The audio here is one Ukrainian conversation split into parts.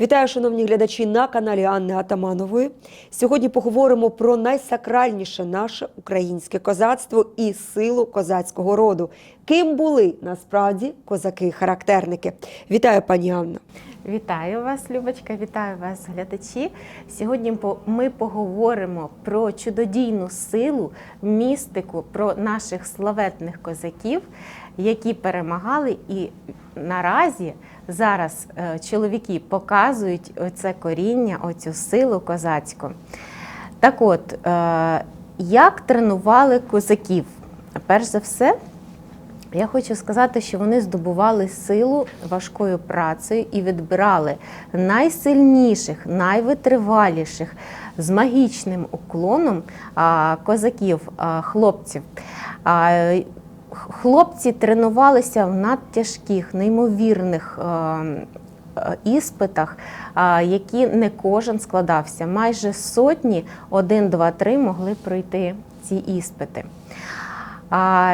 Вітаю, шановні глядачі на каналі Анни Атаманової. Сьогодні поговоримо про найсакральніше наше українське козацтво і силу козацького роду. Ким були насправді козаки-характерники? Вітаю, пані Анна. Вітаю вас, Любочка, вітаю вас, глядачі. Сьогодні ми поговоримо про чудодійну силу, містику, про наших славетних козаків, які перемагали. І наразі зараз е, чоловіки показують оце коріння, оцю силу козацьку. Так от, е, як тренували козаків? Перш за все, я хочу сказати, що вони здобували силу важкою працею і відбирали найсильніших, найвитриваліших з магічним уклоном козаків, хлопців. Хлопці тренувалися в надтяжких, неймовірних а, е, іспитах, які не кожен складався. Майже сотні, один, два, три могли пройти ці іспити.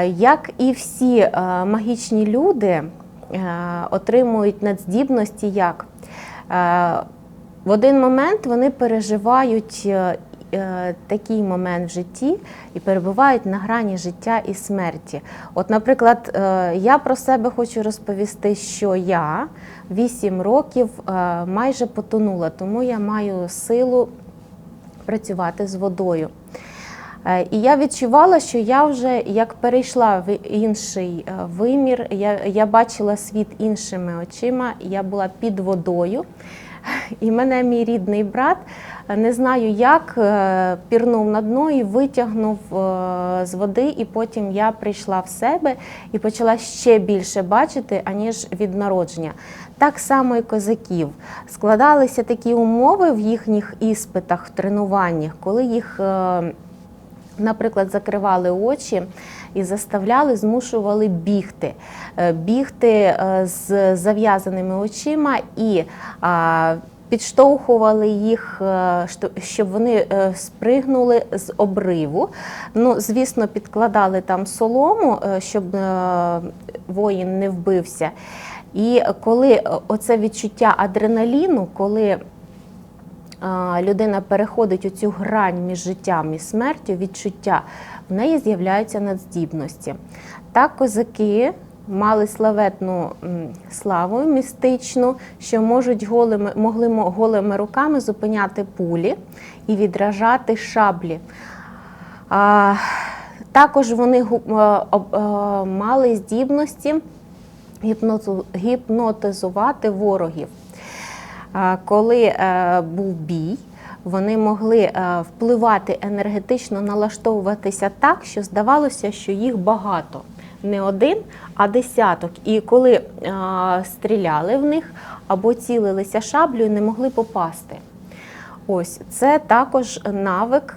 Як і всі е, магічні люди е, отримують надздібності, як Е, в один момент вони переживають е, е, такий момент в житті і перебувають на грані життя і смерті. От, наприклад, е, я про себе хочу розповісти, що я 8 років е, майже потонула, тому я маю силу працювати з водою. Е, І я відчувала, що я вже як перейшла в інший е, вимір, я, я бачила світ іншими очима, я була під водою. І мене мій рідний брат, е, не знаю як, е, пірнув на дно і витягнув е, з води, і потім я прийшла в себе і почала ще більше бачити, аніж від народження. Так само і козаків. Складалися такі умови в їхніх іспитах, в тренуваннях, коли їх. Наприклад, закривали очі і заставляли, змушували бігти, Е, бігти е, з зав'язаними очима і підштовхували їх, е, щоб вони спригнули з обриву. Ну, звісно, підкладали там солому, щоб воїн не вбився. І коли оце відчуття адреналіну, коли людина переходить у цю грань між життям і смертю, відчуття, в неї з'являються надздібності. Так, козаки мали славетну славу містичну, що можуть голими, могли голими руками зупиняти пулі і відражати шаблі. А, також вони об- е, мали здібності гіпнотизувати ворогів. А, Коли е, був бій, вони могли е, впливати енергетично, налаштовуватися так, що здавалося, що їх багато. Не один, а десяток. І коли е, стріляли в них або цілилися шаблею, не могли попасти. Ось це також навик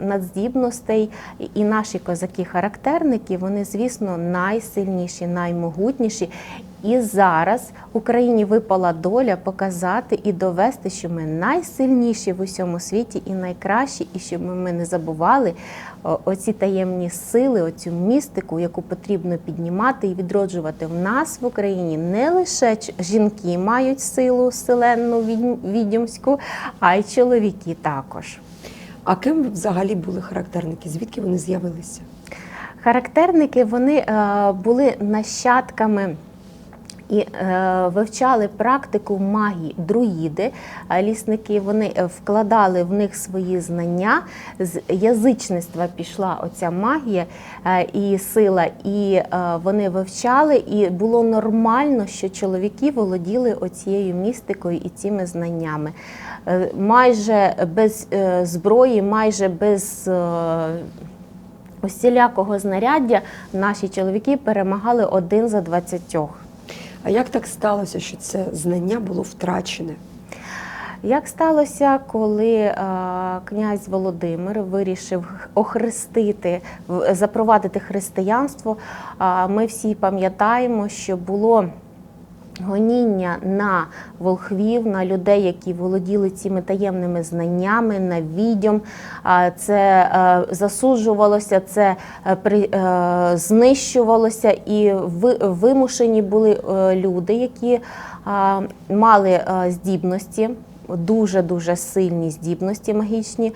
надздібностей, і наші козаки-характерники, вони, звісно, найсильніші, наймогутніші. І зараз Україні випала доля показати і довести, що ми найсильніші в усьому світі і найкращі, і щоб ми не забували оці таємні сили, оцю містику, яку потрібно піднімати і відроджувати в нас в Україні. Не лише жінки мають силу селенну відьомську, а й чоловіки також. А ким взагалі були характерники? Звідки вони з'явилися? Характерники вони е, були нащадками. І е, вивчали практику магії друїди, лісники. Вони е, вкладали в них свої знання. З язичництва пішла оця магія е, і сила, і е, вони вивчали. І було нормально, що чоловіки володіли оцією містикою і цими знаннями. Е, майже без е, зброї, майже без. е, Усілякого знаряддя наші чоловіки перемагали один за двадцятьох. А як так сталося, що це знання було втрачене? Як сталося, коли е, князь Володимир вирішив охрестити, запровадити християнство, а ми всі пам'ятаємо, що було Гоніння на волхвів, на людей, які володіли цими таємними знаннями, на відьом. Це е, засуджувалося, це е, е, знищувалося, і вимушені були люди, які мали здібності. Дуже дуже сильні здібності магічні е,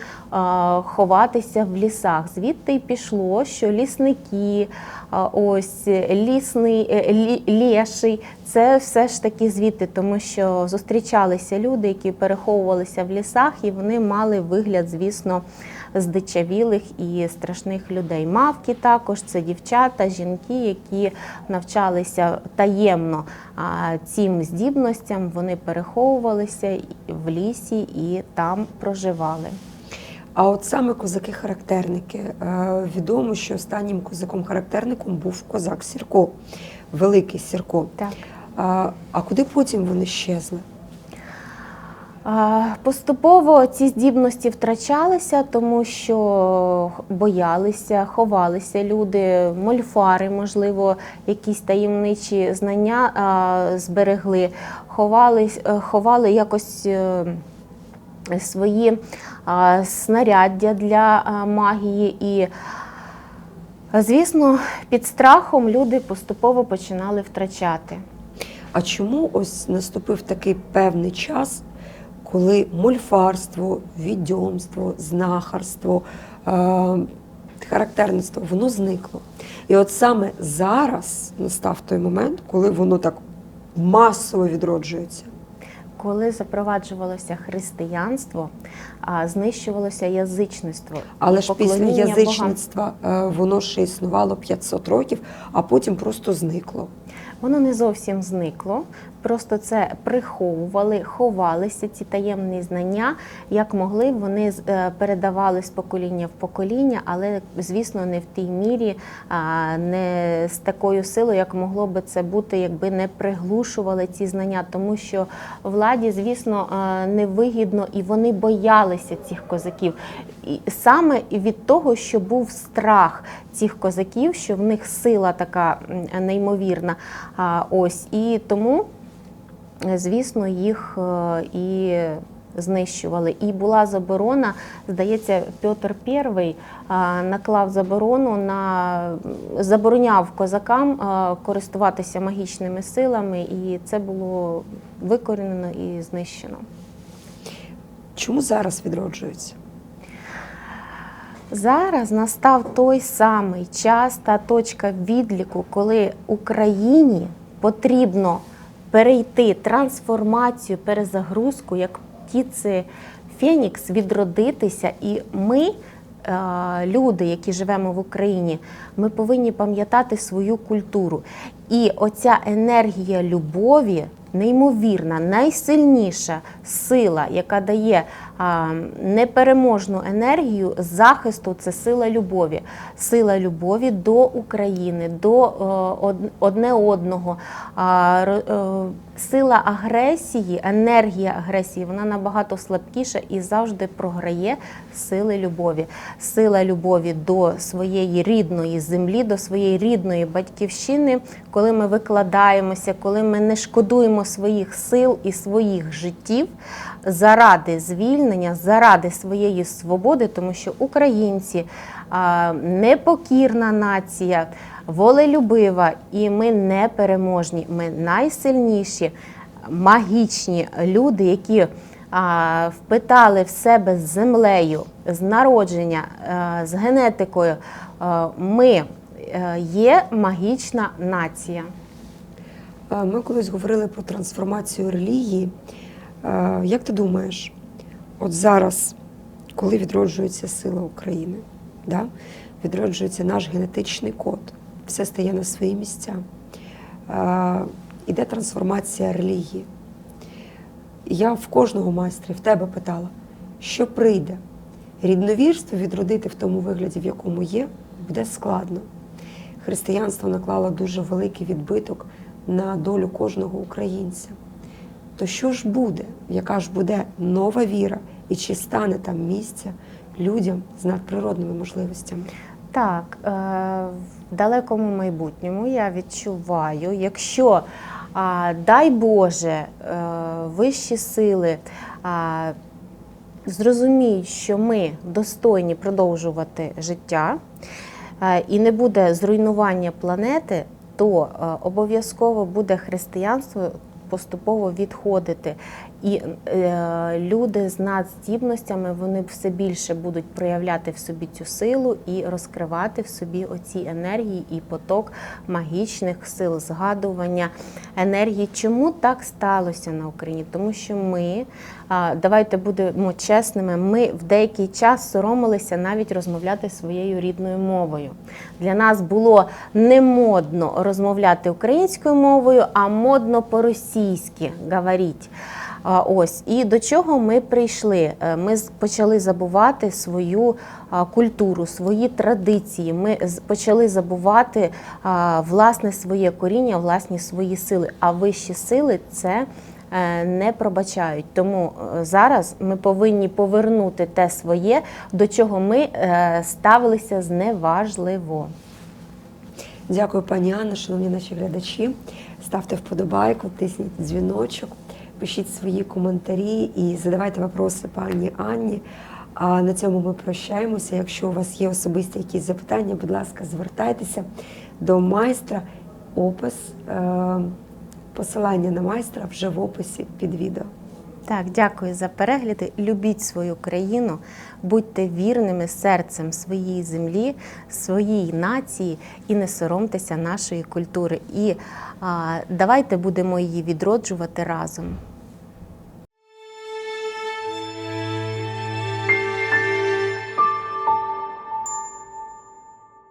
ховатися в лісах. Звідти й пішло, що лісники, е, ось лісний е, лі- це все ж таки звідти, тому що зустрічалися люди, які переховувалися в лісах, і вони мали вигляд, звісно, здичавілих і страшних людей. Мавки також це дівчата, жінки, які навчалися таємно цим здібностям. Вони переховувалися в лісі і там проживали. А от саме козаки-характерники. Е, Відомо, що останнім козаком-характерником був козак Сірко, великий Сірко. Так. А, а куди потім вони щезли? Поступово ці здібності втрачалися, тому що боялися, ховалися люди, мольфари, можливо, якісь таємничі знання зберегли, ховали, ховали якось е, свої снаряддя для магії. І, звісно, під страхом люди поступово починали втрачати. А чому ось наступив такий певний час, коли мольфарство, відьомство, знахарство, е, характерництво воно зникло? І от саме зараз настав той момент, коли воно так масово відроджується. Коли запроваджувалося християнство, знищувалося язичництво. Але ж після язичництва е, воно ще існувало 500 років, а потім просто зникло. Воно не зовсім зникло, просто це приховували, ховалися ці таємні знання. Як могли, вони е, передавали з покоління в покоління, але звісно, не в тій мірі, не з такою силою, як могло би це бути, якби не приглушували ці знання, тому що владі, звісно, е, невигідно і вони боялися цих козаків. І саме від того, що був страх цих козаків, що в них сила така неймовірна. Ось і тому, звісно, їх е, і знищували. І була заборона, здається, Петр І наклав заборону на забороняв козакам користуватися магічними силами, і це було викорінено і знищено. Чому зараз відроджується? Зараз настав той самий час та точка відліку, коли Україні потрібно перейти трансформацію, перезагрузку, як птіці Фенікс, відродитися. І ми, е, люди, які живемо в Україні, ми повинні пам'ятати свою культуру. І оця енергія любові. Неймовірна, найсильніша сила, яка дає непереможну енергію захисту, це сила любові. Сила любові до України, до е, одне одного. Е, сила агресії, енергія агресії, вона набагато слабкіша і завжди програє сили любові. Сила любові до своєї рідної землі, до своєї рідної батьківщини, коли ми викладаємося, коли ми не шкодуємо своїх сил і своїх життів заради звільнення, заради своєї свободи, тому що українці непокірна нація, волелюбива, і ми непереможні. Ми найсильніші, магічні люди, які впитали в себе з землею, з народження, е, з генетикою. Е, Ми е, є магічна нація. Ми колись говорили про трансформацію релігії. Як ти думаєш, от зараз, коли відроджується сила України, да? відроджується наш генетичний код, все стає на свої місця, іде трансформація релігії. Я в кожного майстра, в тебе питала, що прийде? Рідновірство відродити в тому вигляді, в якому є, буде складно. Християнство наклало дуже великий відбиток на долю кожного українця. То що ж буде, яка ж буде нова віра, і чи стане там місця людям з надприродними можливостями? Так, е, в далекому майбутньому я відчуваю, якщо дай Боже, е, вищі сили. Зрозуміють, що ми достойні продовжувати життя е, і не буде зруйнування планети, то обов'язково буде християнство поступово відходити. І е, люди з надздібностями вони все більше будуть проявляти в собі цю силу і розкривати в собі оці енергії і поток магічних сил, згадування енергії. Чому так сталося на Україні? Тому що ми, давайте будемо чесними, ми в деякий час соромилися навіть розмовляти своєю рідною мовою. Для нас було не модно розмовляти українською мовою, а модно по-російськи говорити. Ось і до чого ми прийшли? Е, Ми почали забувати свою культуру, свої традиції. Ми почали забувати власне своє коріння, власні свої сили. А вищі сили це е, не пробачають. Тому е, зараз ми повинні повернути те своє, до чого ми ставилися зневажливо. Дякую, пані Анна, шановні наші глядачі. Ставте вподобайку, тисніть дзвіночок, пишіть свої коментарі і задавайте вопроси пані Анні. А на цьому ми прощаємося. Якщо у вас є особисті якісь запитання, будь ласка, звертайтеся до майстра. Опис, е, посилання на майстра вже в описі під відео. Так, дякую за перегляди. Любіть свою країну, будьте вірними серцем своїй землі, своїй нації і не соромтеся нашої культури. І а, давайте будемо її відроджувати разом.